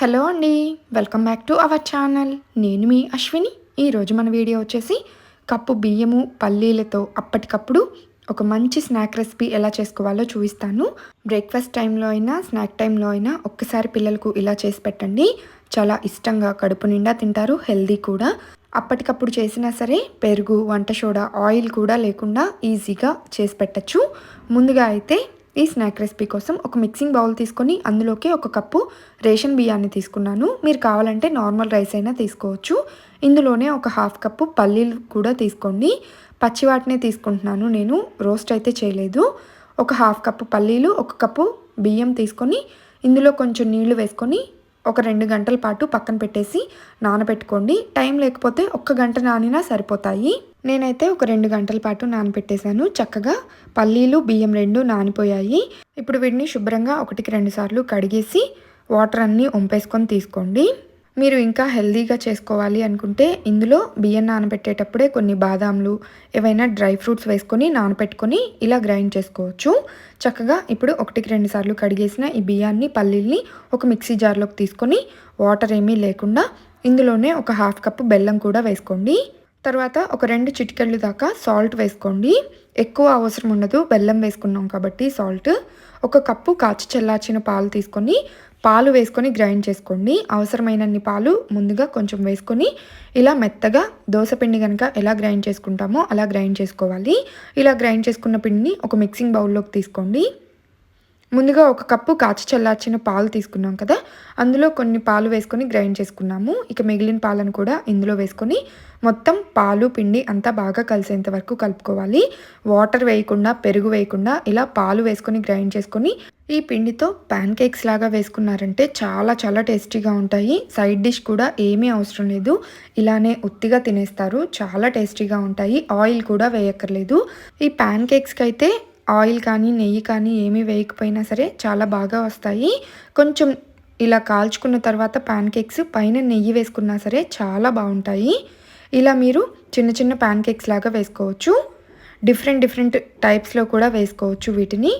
Hello అండి welcome back to our channel. నేను మీ అశ్విని. ఈరోజు మన వీడియో వచ్చేసి కప్పు బియ్యము పల్లీలతో అప్పటికప్పుడు ఒక మంచి స్నాక్ రెసిపీ ఎలా చేసుకోవాలో చూపిస్తాను. బ్రేక్ఫాస్ట్ టైంలో అయినా స్నాక్ టైంలో అయినా ఒక్కసారి పిల్లలకు ఇలా చేసి పెట్టండి. చాలా ఇష్టంగా కడుపు నిండా తింటారు హెల్దీ కూడా. అప్పటికప్పుడు చేసినా సరే పెరుగు వంట సోడా ఆయిల్ కూడా లేకుండా ఈజీగా చేసి పెట్టచ్చు. ముందుగా అయితే ఈ స్నాక్ రెసిపీ కోసం ఒక మిక్సింగ్ బౌల్ తీసుకొని అందులోకి ఒక కప్పు రేషన్ బియ్యాన్ని తీసుకున్నాను. మీరు కావాలంటే నార్మల్ రైస్ అయినా తీసుకోవచ్చు. ఇందులోనే ఒక హాఫ్ కప్పు పల్లీలు కూడా తీసుకోండి. పచ్చి వాటినే తీసుకుంటున్నాను నేను. రోస్ట్ అయితే చేయలేదు. ఒక హాఫ్ కప్పు పల్లీలు ఒక కప్పు బియ్యం తీసుకొని ఇందులో కొంచెం నీళ్ళు వేసుకొని ఒక రెండు గంటల పాటు పక్కన పెట్టేసి నానబెట్టుకోండి. టైం లేకపోతే ఒక్క గంట నానినా సరిపోతాయి. నేనైతే ఒక రెండు గంటల పాటు నానపెట్టేశాను. చక్కగా పల్లీలు బియ్యం రెండు నానిపోయాయి. ఇప్పుడు వీటిని శుభ్రంగా ఒకటికి రెండు సార్లు కడిగేసి వాటర్ అన్నీ ఒంపేసుకొని తీసుకోండి. మీరు ఇంకా హెల్దీగా చేసుకోవాలి అనుకుంటే ఇందులో బియ్యం నానబెట్టేటప్పుడే కొన్ని బాదాంలు ఏవైనా డ్రై ఫ్రూట్స్ వేసుకొని నానబెట్టుకొని ఇలా గ్రైండ్ చేసుకోవచ్చు. చక్కగా ఇప్పుడు ఒకటికి రెండు సార్లు కడిగేసిన ఈ బియ్యాన్ని పల్లీల్ని ఒక మిక్సీ జార్లోకి తీసుకొని వాటర్ ఏమీ లేకుండా ఇందులోనే ఒక హాఫ్ కప్పు బెల్లం కూడా వేసుకోండి. తర్వాత ఒక రెండు చిటికెళ్ళు దాకా సాల్ట్ వేసుకోండి. ఎక్కువ అవసరం ఉండదు. బెల్లం వేసుకున్నాం కాబట్టి సాల్ట్. ఒక కప్పు కాచి చల్లార్చిన పాలు తీసుకొని పాలు వేసుకొని గ్రైండ్ చేసుకోండి. అవసరమైనన్ని పాలు ముందుగా కొంచెం వేసుకొని ఇలా మెత్తగా దోశపిండి కనుక ఎలా గ్రైండ్ చేసుకుంటామో అలా గ్రైండ్ చేసుకోవాలి. ఇలా గ్రైండ్ చేసుకున్న పిండిని ఒక మిక్సింగ్ బౌల్లోకి తీసుకోండి. ముందుగా ఒక కప్పు కాచి చల్లార్చిన పాలు తీసుకున్నాం కదా అందులో కొన్ని పాలు వేసుకొని గ్రైండ్ చేసుకున్నాము. ఇక మిగిలిన పాలను కూడా ఇందులో వేసుకొని మొత్తం పాలు పిండి అంతా బాగా కలిసేంత వరకు కలుపుకోవాలి. వాటర్ వేయకుండా పెరుగు వేయకుండా ఇలా పాలు వేసుకొని గ్రైండ్ చేసుకొని ఈ పిండితో ప్యాన్ కేక్స్ లాగా వేసుకున్నారంటే చాలా చాలా టేస్టీగా ఉంటాయి. సైడ్ డిష్ కూడా ఏమీ అవసరం లేదు. ఇలానే ఉత్తిగా తినేస్తారు. చాలా టేస్టీగా ఉంటాయి. ఆయిల్ కూడా వేయక్కర్లేదు. ఈ ప్యాన్ కేక్స్కి అయితే ఆయిల్ కానీ నెయ్యి కానీ ఏమీ వేయకపోయినా సరే చాలా బాగా వస్తాయి. కొంచెం ఇలా కాల్చుకున్న తర్వాత ప్యాన్ కేక్స్ పైన నెయ్యి వేసుకున్నా సరే చాలా బాగుంటాయి. ఇలా మీరు చిన్న చిన్న ప్యాన్ కేక్స్ లాగా వేసుకోవచ్చు. డిఫరెంట్ డిఫరెంట్ టైప్స్లో కూడా వేసుకోవచ్చు వీటిని.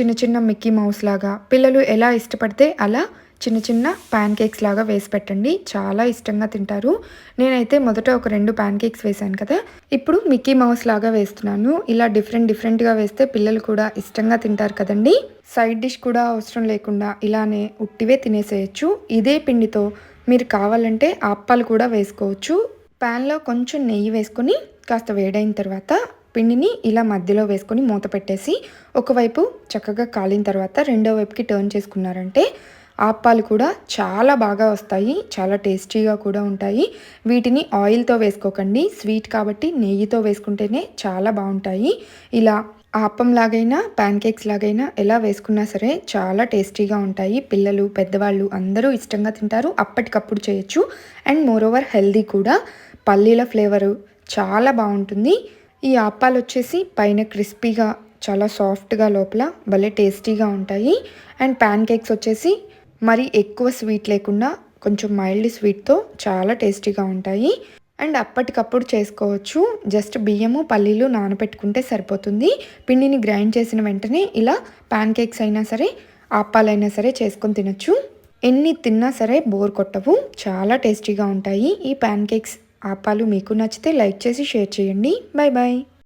చిన్న చిన్న మిక్కీ మౌస్ లాగా. పిల్లలు ఎలా ఇష్టపడితే అలా చిన్న చిన్న ప్యాన్ కేక్స్ లాగా వేసి పెట్టండి. చాలా ఇష్టంగా తింటారు. నేనైతే మొదట ఒక రెండు ప్యాన్ కేక్స్ వేశాను కదా. ఇప్పుడు మిక్కీ మౌస్ లాగా వేస్తున్నాను. ఇలా డిఫరెంట్ డిఫరెంట్గా వేస్తే పిల్లలు కూడా ఇష్టంగా తింటారు కదండి. సైడ్ డిష్ కూడా అవసరం లేకుండా ఇలానే ఉట్టివే తినేసేయచ్చు. ఇదే పిండితో మీరు కావాలంటే అప్పాలు కూడా వేసుకోవచ్చు. ప్యాన్లో కొంచెం నెయ్యి వేసుకొని కాస్త వేడైన తర్వాత పిండిని ఇలా మధ్యలో వేసుకొని మూత పెట్టేసి ఒకవైపు చక్కగా కాలిన తర్వాత రెండో వైపుకి టర్న్ చేసుకున్నారంటే ఆప్పాలు కూడా చాలా బాగా వస్తాయి చాలా టేస్టీగా కూడా ఉంటాయి. వీటిని ఆయిల్తో వేసుకోకండి స్వీట్ కాబట్టి నెయ్యితో వేసుకుంటేనే చాలా బాగుంటాయి. ఇలా ఆపం లాగైనా ప్యాన్ కేక్స్ లాగైనా ఎలా వేసుకున్నా సరే చాలా టేస్టీగా ఉంటాయి. పిల్లలు పెద్దవాళ్ళు అందరూ ఇష్టంగా తింటారు అప్పటికప్పుడు చేయొచ్చు. అండ్ మోరోవర్ హెల్దీ కూడా. పల్లీల ఫ్లేవరు చాలా బాగుంటుంది. ఈ ఆప్పాలు వచ్చేసి పైన క్రిస్పీగా చాలా సాఫ్ట్గా లోపల భలే టేస్టీగా ఉంటాయి. అండ్ ప్యాన్ కేక్స్ వచ్చేసి మరి ఎక్కువ స్వీట్ లేకుండా కొంచెం మైల్డ్ స్వీట్తో చాలా టేస్టీగా ఉంటాయి. అండ్ అప్పటికప్పుడు చేసుకోవచ్చు. జస్ట్ బియ్యము పల్లీలు నానబెట్టుకుంటే సరిపోతుంది. పిండిని గ్రైండ్ చేసిన వెంటనే ఇలా ప్యాన్ కేక్స్ అయినా సరే ఆప్పాలైనా సరే చేసుకొని తినచ్చు. ఎన్ని తిన్నా సరే బోర్ కొట్టవు. చాలా టేస్టీగా ఉంటాయి ఈ ప్యాన్ కేక్స్ ఆపాలు మీకు నచ్చితే లైక్ చేసి షేర్ చేయండి. Bye bye